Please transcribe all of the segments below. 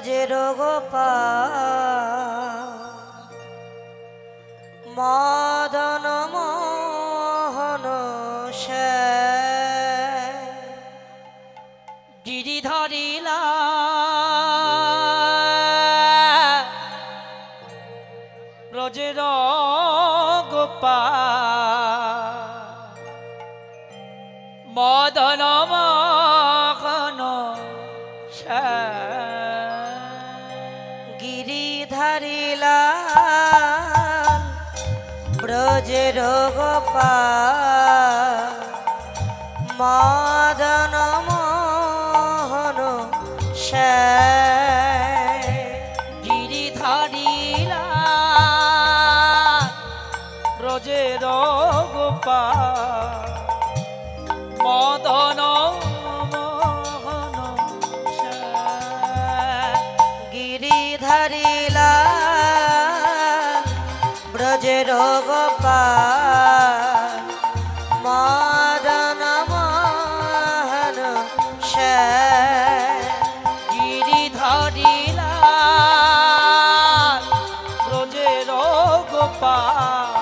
ব্রজের গোপা মদন মোহন গিরিধরিলা ব্রজের গোপা ব্রজে রোগপা সে মোহন গিরিধারিলা ব্রজে রোগপা মদন ব্রজের গোপাল মদন মোহন গিরি ধরিলা। ব্রজের গোপাল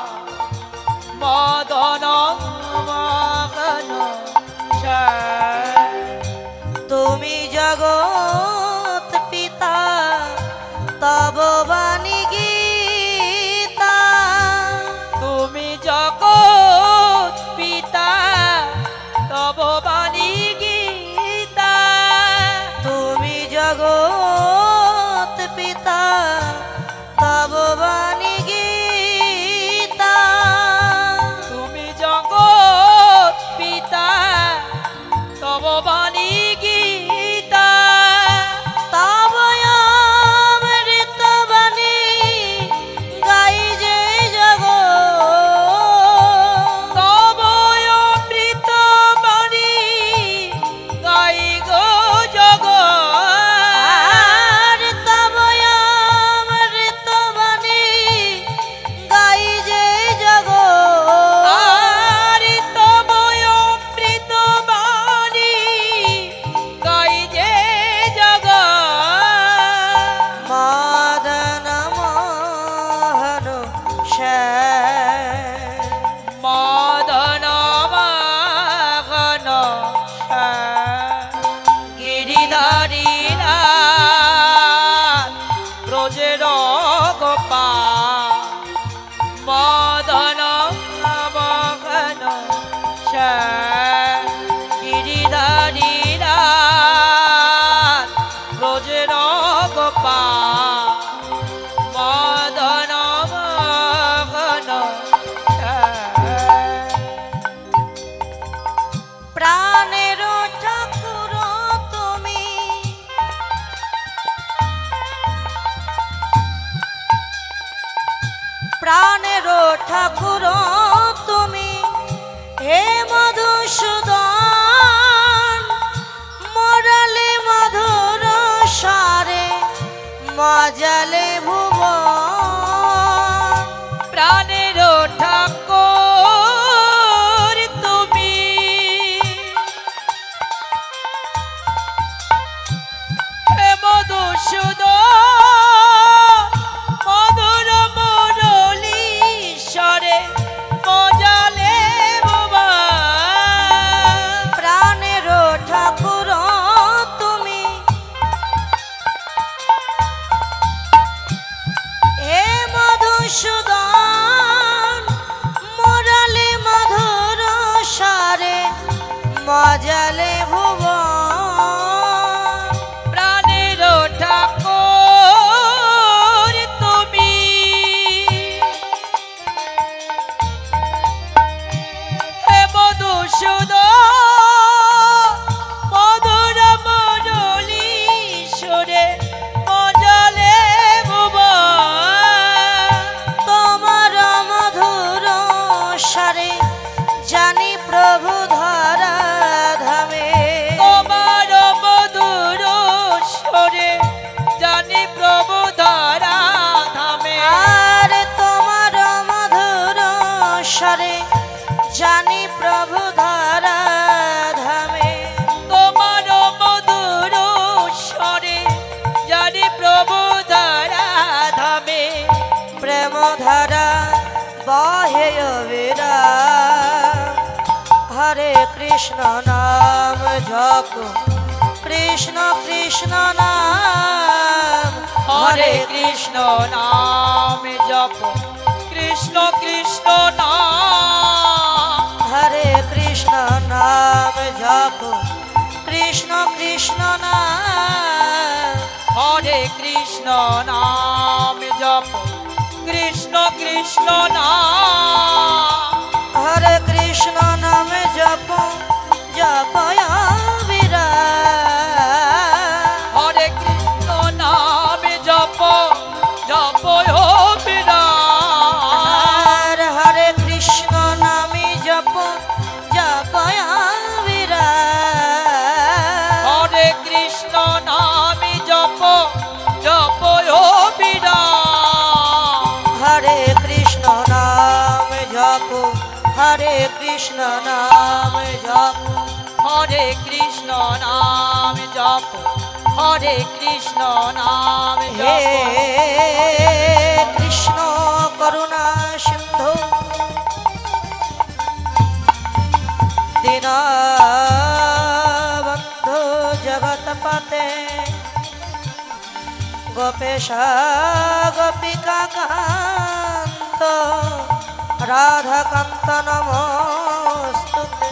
কৃষ্ণ নাম জপ। কৃষ্ণ কৃষ্ণ নাম। হরে কৃষ্ণ নাম জপ। কৃষ্ণ কৃষ্ণ নাম। হরে কৃষ্ণ নাম জপ। কৃষ্ণ কৃষ্ণ নাম। হরে কৃষ্ণ নাম জপ। কৃষ্ণ কৃষ্ণ নাম। কৃষ্ণ নাম জপ হরে কৃষ্ণ নাম জপ হরে কৃষ্ণ নাম হে কৃষ্ণ করুণা সিন্ধু দীনবন্ধু জগৎপতে গোপেশ গোপিকা কান্ত রাধাকান্ত নমস্তুতে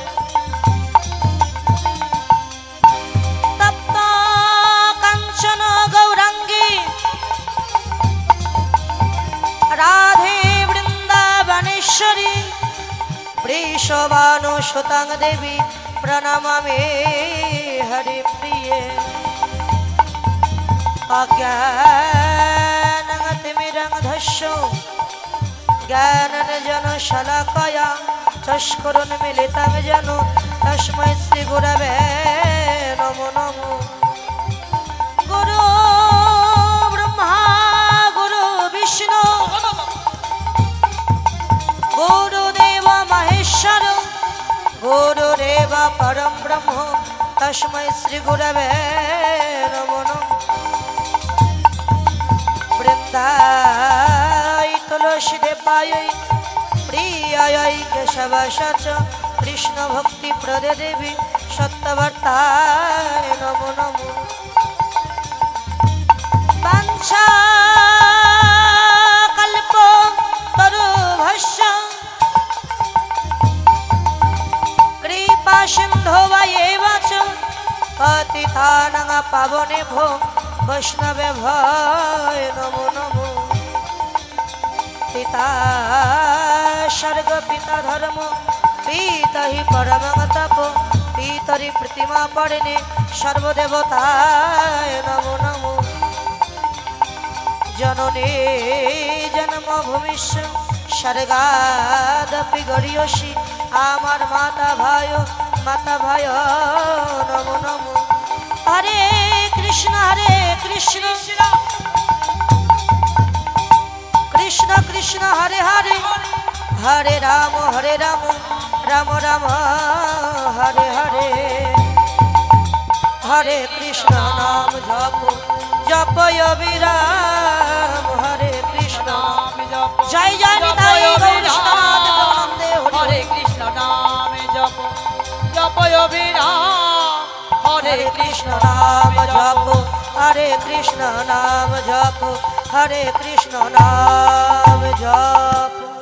তপ্ত কাঞ্চন গৌরাঙ্গী রাধে বৃন্দাবনেশ্বরী বৃষবানু সুতাং দেবী প্রণমামে হরি প্রিয়ে অজ্ঞানতিমিরং জ্ঞানজন শলাকয়া চস্করুন মিলিতং যেন তস্मै শ্রী গুরবে নমো নমো। গুরু ব্রহ্মা, গুরু বিষ্ণু। গুরুদেব মহেশ্বর গুরুরেব পরম ব্রহ্ম তস্मै শ্রী গুরবে তুলসী দেবায় প্রিয়ায় কেশব সচ কৃষ্ণ ভক্তি প্রদে দেবী সত্যবর্তায় নমো নমো। বাঞ্ছা কল্প তরুভস্য কৃপা সিন্ধু এব চ পতিতানং পাবনে পিতা, স্বর্গ পিতা ধর্ম পিতা হি পরমং তপ, পিতরি প্রতিমা পড়নে সর্বদেবতায় নমো নমো। জননে জন্মভূমিষ্য, স্বর্গাদপি গরিয়সী আমার মাতা ভাই মাতা ভাই নমো নমো। হরে কৃষ্ণ হরে কৃষ্ণ। কৃষ্ণ কৃষ্ণ হরে হরে। হরে রাম হরে রাম রাম রাম হরে হরে। হরে কৃষ্ণ নাম জপ জপ অবিরাম। হরে কৃষ্ণ জয় জয় হরি কৃষ্ণ নাম জপ জপ অভিরাম হরে হরে কৃষ্ণ নাম জপ হরে কৃষ্ণ নাম জপ হরে কৃষ্ণ নাম জপ।